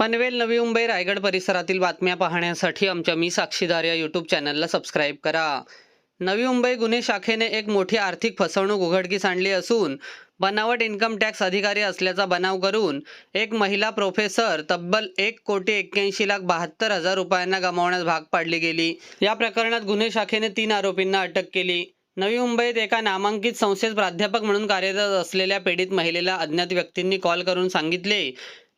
पनवेल नवी मुंबई रायगड परिसरातील बातम्या पाहण्यासाठी आमच्या मी साक्षीदार या यूट्यूब चॅनलला सबस्क्राईब करा. नवी मुंबई गुन्हे शाखेने एक मोठी आर्थिक फसवणूक उघडकीस आणली असून बनावट इन्कम टॅक्स अधिकारी असल्याचा बनाव करून एक महिला प्रोफेसर तब्बल एक कोटी एक्क्याऐंशी लाख बहात्तर हजार रुपयांना गमावण्यास भाग पाडली गेली. या प्रकरणात गुन्हे शाखेने तीन आरोपींना अटक केली. नवी मुंबईत एका नामांकित संस्थेत प्राध्यापक म्हणून कार्यरत असलेल्या पीडित महिलेला अज्ञात व्यक्तींनी कॉल करून सांगितले.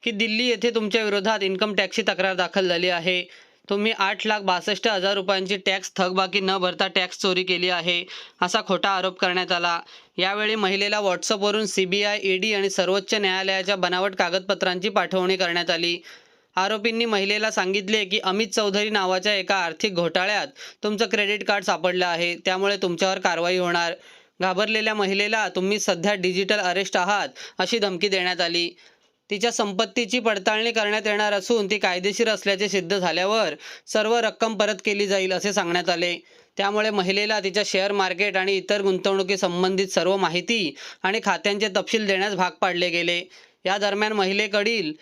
की दिल्ली येथे तुमच्या विरोधात इन्कम टॅक्सची तक्रार दाखल झाली आहे. तुम्ही आठ लाख बासष्ट हजार रुपयांची टॅक्स थकबाकी न भरता टॅक्स चोरी केली आहे असा खोटा आरोप करण्यात आला. यावेळी महिलेला व्हॉट्सअपवरून सी बी आय ईडी आणि सर्वोच्च न्यायालयाच्या बनावट कागदपत्रांची पाठवणी करण्यात आली. आरोपींनी महिलेला सांगितले की अमित चौधरी नावाच्या एका आर्थिक घोटाळ्यात तुमचं क्रेडिट कार्ड सापडलं आहे त्यामुळे तुमच्यावर कारवाई होणार. घाबरलेल्या महिलेला तुम्ही सध्या डिजिटल अरेस्ट आहात अशी धमकी देण्यात आली. तिच्या संपत्तीची पडताळणी करण्यात येणार असून ती कायदेशीर असल्याचे सिद्ध झाल्यावर सर्व रक्कम परत केली जाईल असे सांगण्यात आले. त्यामुळे महिलेला तिच्या शेअर मार्केट आणि इतर गुंतवणुकी संबंधित सर्व माहिती आणि खात्यांचे तपशील देण्यास भाग पाडले गेले. या दरम्यान महिलेकडील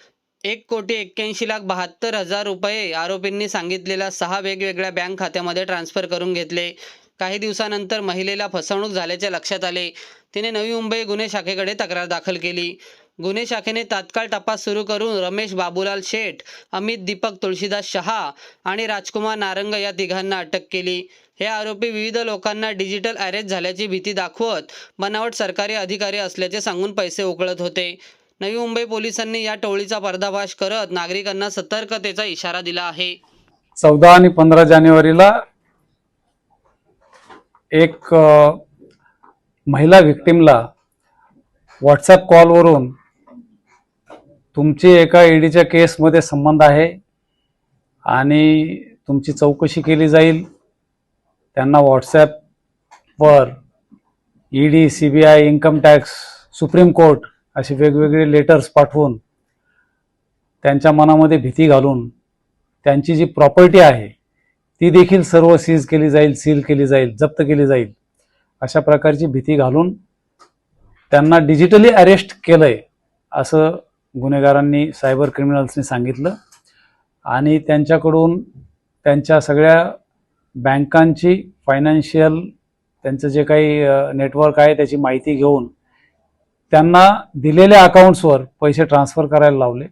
एक कोटी एक्क्याऐंशी लाख बहात्तर हजार रुपये आरोपींनी सांगितलेल्या सहा वेगवेगळ्या बँक खात्यामध्ये ट्रान्स्फर करून घेतले. काही दिवसानंतर महिलेला फसवणूक झाल्याचे लक्षात आले. तिने नवी मुंबई गुन्हे शाखेकडे तक्रार दाखल केली. गुन्हे शाखेने तात्काळ तपास सुरू करून रमेश बाबूलाल शेठ अमित दीपक तुळशीदास शहा आणि राजकुमार नारंग या तिघांना अटक केली. हे आरोपी विविध लोकांना डिजिटल अरेस्ट झाल्याची भीती दाखवत बनावट सरकारी अधिकारी असल्याचे सांगून पैसे उकळत होते. नवी मुंबई पोलिसांनी या टोळीचा पर्दाफाश करत नागरिकांना सतर्कतेचा इशारा दिला आहे. चौदा आणि पंधरा जानेवारीला एक महिला व्हिक्टीमला व्हॉट्सॲप कॉलवरून तुमची एका ईडीच्या केसमध्ये संबंध आहे आणि तुमची चौकशी केली जाईल. त्यांना व्हॉट्सॲपवर ED C B I income tax supreme court असे वेगवेगळे लेटर्स पाठवून त्यांच्या मनामध्ये भीती घालून त्यांची जी प्रॉपर्टी आहे ती देखील सर्व सीज केली जाईल सील केली जाईल जप्त केली जाईल अशा प्रकारची भीती घालून त्यांना डिजिटली अरेस्ट केलंय असं गुन्हेगारांनी सायबर क्रिमिनल्सनी सांगितलं. आणि त्यांच्याकडून त्यांच्या सगळ्या बँकांची फायनान्शियल त्यांचं जे काही नेटवर्क आहे त्याची माहिती घेऊन त्यांना दिलेल्या अकाउंट्सवर पैसे ट्रान्सफर करायला लावले.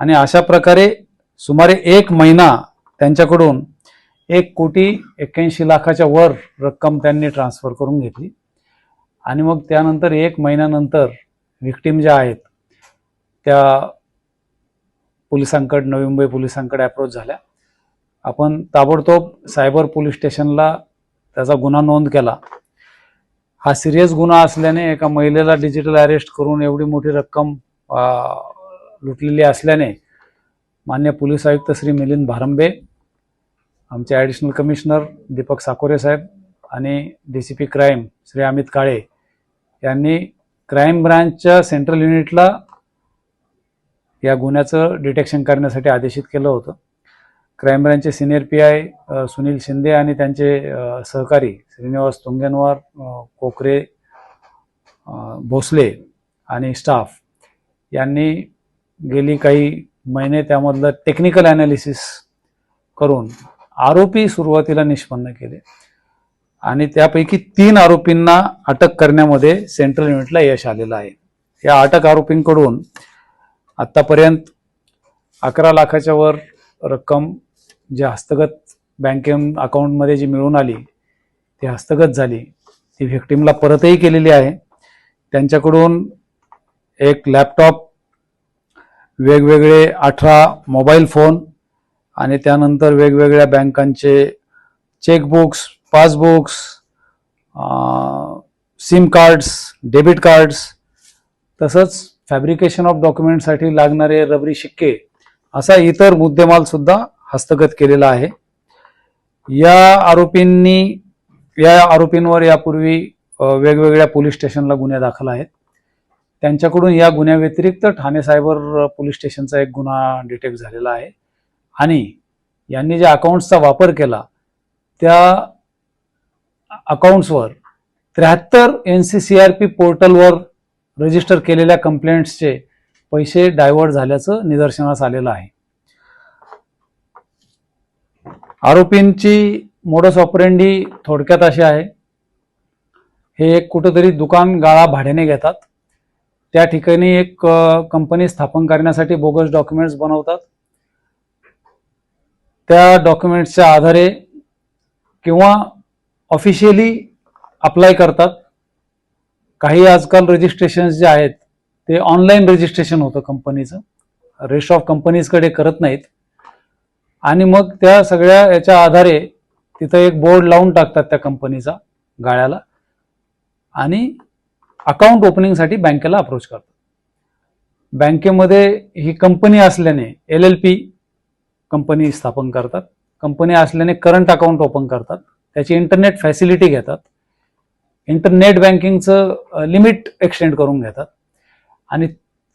आणि अशा प्रकारे सुमारे एक महिना त्यांच्याकडून एक कोटी एक्क्याऐंशी लाखाच्या वर रक्कम त्यांनी ट्रान्सफर करून घेतली. आणि मग त्यानंतर एक महिन्यानंतर विक्टीम ज्या आहेत त्या पोलिसांकडे नवी मुंबई पोलिसांकडे अप्रोच झाल्या. आपण ताबडतोब सायबर पोलीस स्टेशनला त्याचा गुन्हा नोंद केला. हा सिरियस गुन्हा असल्याने एका महिलेला डिजिटल अरेस्ट करून एवढी मोठी रक्कम लुटलेली असल्याने मान्य पोलीस आयुक्त श्री मिलिंद भारंबे आमचे ॲडिशनल कमिशनर दीपक साकोरे साहेब आणि D C P crime Shri Amit Kale यांनी क्राईम ब्रांचच्या सेंट्रल युनिटला या गुन्ह्याचं डिटेक्शन करण्यासाठी आदेशित केलं होतं. Crime ब्रँचचे senior P I Sunil Shinde आणि त्यांचे सहकारी श्रीनिवास तुंगेनवार कोकरे भोसले आणि स्टाफ यांनी गेली काही महिने त्यामधलं टेक्निकल ॲनालिसिस करून आरोपी सुरुवातीला निष्पन्न केले आणि त्यापैकी तीन आरोपींना अटक करण्यामध्ये सेंट्रल युनिटला यश आलेलं आहे. या अटक आरोपींकडून आत्तापर्यंत अकरा लाखाच्या वर रक्कम जी हस्तगत बँके अकाउंटमध्ये जी मिळून आली ती हस्तगत झाली. ती व्हिक्टीमला परतही केलेली आहे. त्यांच्याकडून एक लॅपटॉप वेगवेगळे अठरा मोबाईल फोन आणि त्यानंतर वेगवेगळ्या बँकांचे chequebooks passbooks SIM cards debit cards तसंच फॅब्रिकेशन ऑफ डॉक्युमेंटसाठी लागणारे रबरी शिक्के असा इतर मुद्देमाल सुद्धा हस्तगत केलेला आहे. या आरोपींनी या आरोपींवर यापूर्वी वेगवेगळ्या पोलीस स्टेशनला गुन्हे दाखल आहेत. त्यांच्याकडून या गुन्ह्याव्यतिरिक्त ठाणे सायबर पोलीस स्टेशनचा एक गुन्हा डिटेक्ट झालेला आहे. आणि यांनी ज्या अकाउंट्सचा वापर केला त्या अकाउंट्सवर त्र्याहत्तर N C C R P पोर्टलवर रजिस्टर केलेल्या कंप्लेंट्सचे पैसे डायव्हर्ट झाल्याचं निदर्शनास आलेलं आहे. आरोपींची मोडस ऑपरेंडी थोडक्यात अशी आहे. हे एक कुठंतरी दुकान गाळा भाड्याने घेतात. त्या ठिकाणी एक कंपनी स्थापन करण्यासाठी बोगस डॉक्युमेंट्स बनवतात. त्या डॉक्युमेंट्सच्या आधारे किंवा ऑफिशियली अप्लाय करतात. काही आजकाल रजिस्ट्रेशन जे आहेत ते ऑनलाईन रजिस्ट्रेशन होतं कंपनीचं रेस्ट ऑफ कंपनीजकडे करत नाहीत. आणि मग त्या सगळ्या याच्या आधारे तिथं एक बोर्ड लावून टाकतात त्या कंपनीचा गाळ्याला. आणि अकाउंट ओपनिंगसाठी बँकेला अप्रोच करतात. बँकेमध्ये ही कंपनी असल्याने एल एल पी कंपनी स्थापन करतात. कंपनी असल्याने करंट अकाउंट ओपन करतात. त्याची इंटरनेट फॅसिलिटी घेतात. इंटरनेट बँकिंगचं लिमिट एक्सटेंड करून घेतात. आणि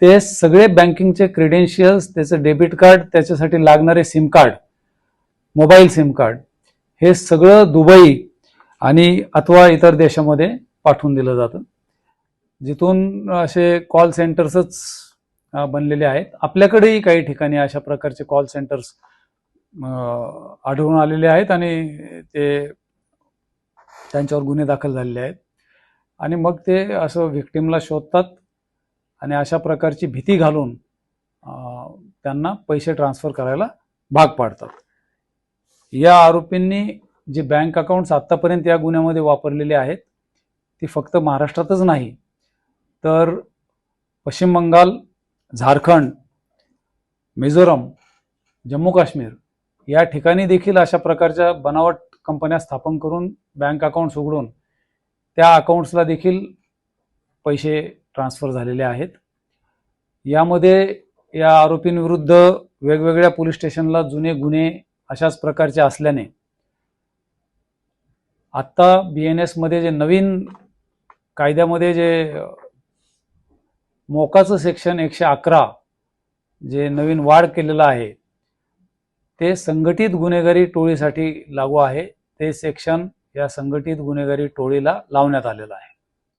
ते सगळे बँकिंगचे क्रेडेन्शियल्स त्याचं डेबिट कार्ड त्याच्यासाठी लागणारे sim card mobile sim card हे सगळं दुबई आणि अथवा इतर देशामध्ये पाठवून दिलं जातं. जिथून असे कॉल सेंटर्सच बनलेले आहेत. आपल्याकडेही काही ठिकाणी अशा प्रकारचे कॉल सेंटर्स आढळून आलेले आहेत आणि ते त्यांच्यावर गुन्हे दाखल झालेले आहेत. आणि मग ते असं व्हिक्टिमला शोधतात आणि अशा प्रकारची भीती घालून त्यांना पैसे ट्रान्सफर करायला भाग पाडतात. या आरोपींनी जे बँक अकाउंट्स आत्तापर्यंत या गुन्ह्यामध्ये वापरलेले आहेत ती फक्त महाराष्ट्रातच नाही तर पश्चिम बंगाल झारखंड मिझोरम जम्मू काश्मीर या ठिकाणी देखील अशा प्रकारच्या बनावट कंपन्या स्थापन करून बँक अकाउंट्स उघडून त्या अकाउंट्सला देखील पैसे ट्रान्सफर झालेले आहेत. यामध्ये या आरोपींविरुद्ध वेगवेगळ्या पोलीस स्टेशनला जुने गुन्हे अशाच प्रकारचे असल्याने आत्ता बी एन एसमध्ये जे नवीन कायद्यामध्ये जे मोकाचं सेक्शन एकशे अकरा जे नवीन वाढ केलेलं आहे ते संघटित गुन्हेगारी टोळीसाठी लागू आहे. ते सेक्शन या संघटित गुन्हेगारी टोळीला लावण्यात आलेलं आहे.